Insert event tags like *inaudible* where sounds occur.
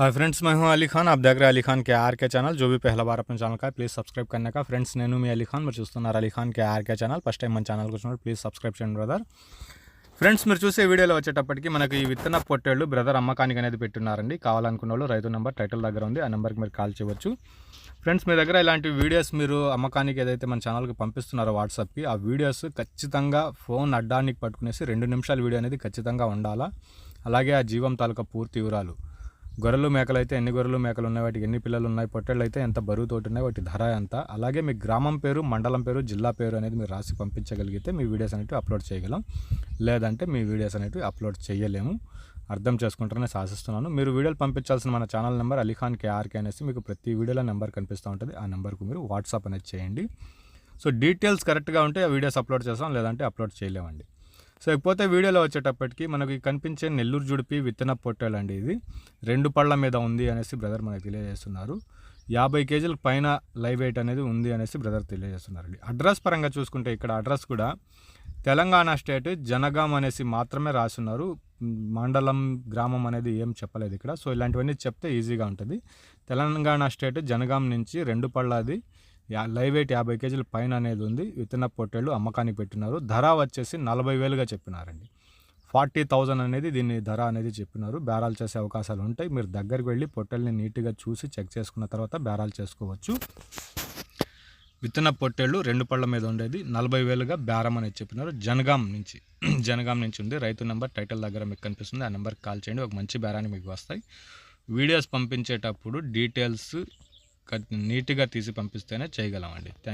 Hi friends मैं हूं अली खान आप देख रहे हैं अली खान के आर के चैनल जो भी पहला बार अपने ఛానల్ का ప్లీజ్ సబ్స్క్రైబ్ करने का ఫ్రెండ్స్ నేను మీ అలీ ఖాన్ మీరు చూస్తున్నారు Ali Khan K R K channel first time మన ఛానల్కి వచ్చినప్పుడు ప్లీజ్ సబ్స్క్రైబ్ చేయండి బ్రదర్ ఫ్రెండ్స్ మీరు చూసే వీడియోలో వచ్చేటప్పటికి మనకి ఈ విత్తన పొట్టేళ్ళు బ్రదర్ అమ్మకానికి అనేది పెట్టున్నారండి కావాలనుకున్న వాళ్ళు రైతు నెంబర్ టైటిల్ దగ్గర ఉంది ఆ నెంబర్కి మీరు కాల్ చేయవచ్చు ఫ్రెండ్స్ మీ దగ్గర ఇలాంటి వీడియోస్ మీరు అమ్మకానికి ఏదైతే మన ఛానల్కి పంపిస్తున్నారో వాట్సాప్కి ఆ వీడియోస్ ఖచ్చితంగా ఫోన్ అడ్డానికి పట్టుకునేసి రెండు నిమిషాల వీడియో అనేది ఖచ్చితంగా ఉండాలా అలాగే ఆ జీవం తాలూకా పూర్తి వివరాలు గొర్రెలు మేకలు అయితే ఎన్ని గొర్రెలు మేకలు ఉన్నాయి? వాటికి ఎన్ని పిల్లలు ఉన్నాయి? పొట్టేళ్ళు అయితే ఎంత బరువుతోటి ఉన్నాయి? వాటి ధర ఎంత? అలాగే మీ గ్రామం పేరు మండలం పేరు జిల్లా పేరు అనేది మీరు రాసి పంపించగలిగితే మీ వీడియోస్ అనేవి అప్లోడ్ చేయగలం. లేదంటే మీ వీడియోస్ అనేవి అప్లోడ్ చేయలేము. అర్థం చేసుకుంటారని ఆశిస్తున్నాను మీరు వీడియోలు పంపించాల్సిన మన ఛానల్ నెంబర్ అలీఖాన్ కేఆర్కే అనేసి మీకు ప్రతి వీడియోలో నెంబర్ కనిపిస్తూ ఉంటుంది. ఆ నెంబర్కు మీరు వాట్సాప్ అనేది చేయండి. సో డీటెయిల్స్ కరెక్ట్గా ఉంటే ఆ వీడియోస్ అప్లోడ్ చేస్తాం లేదంటే అప్లోడ్ చేయలేమండి. సో ఇకపోతే వీడియోలో వచ్చేటప్పటికి మనకి కనిపించే నెల్లూరు జుడిపి విత్తన పొట్టేలు అండి ఇది. రెండు పళ్ళ మీద ఉంది అనేసి బ్రదర్ మనకి తెలియజేస్తున్నారు. యాభై కేజీల పైన లైవ్ వెయిట్ అనేది ఉంది అనేసి బ్రదర్ తెలియజేస్తున్నారు అడ్రస్ పరంగా చూసుకుంటే ఇక్కడ అడ్రస్ కూడా తెలంగాణ స్టేట్ జనగాం అనేసి మాత్రమే రాసున్నారు. మండలం గ్రామం అనేది ఏం చెప్పలేదు ఇక్కడ. సో ఇలాంటివన్నీ చెప్తే ఈజీగా ఉంటుంది. తెలంగాణ స్టేట్ జనగాం నుంచి రెండు పళ్ళది లైవ్ వెయిట్ యాభై కేజీల పైన అనేది ఉంది. విత్తన పొట్టేళ్ళు అమ్మకానికి పెట్టినారు. ధర వచ్చేసి నలభై వేలుగా చెప్పినారండి. ఫార్టీ థౌజండ్ అనేది దీని ధర అనేది చెప్పినారు. బేరాలు చేసే అవకాశాలు ఉంటాయి. మీరు దగ్గరికి వెళ్ళి పొట్టెల్ని నీట్గా చూసి చెక్ చేసుకున్న తర్వాత బేరాలు చేసుకోవచ్చు. విత్తన పొట్టేళ్ళు రెండు పళ్ళ మీద ఉండేది. నలభై వేలుగా బేరం అనేది చెప్పినారు. జనగాం నుంచి *clears throat* జనగాం నుంచి ఉంది. రైతు నెంబర్ టైటిల్ దగ్గర మీకు కనిపిస్తుంది. ఆ నెంబర్కి కాల్ చేయండి. ఒక మంచి బేరాన్ని మీకు వస్తాయి. వీడియోస్ పంపించేటప్పుడు డీటెయిల్స్ నీట్గా తీసి పంపిస్తేనే చేయగలమండి. థ్యాంక్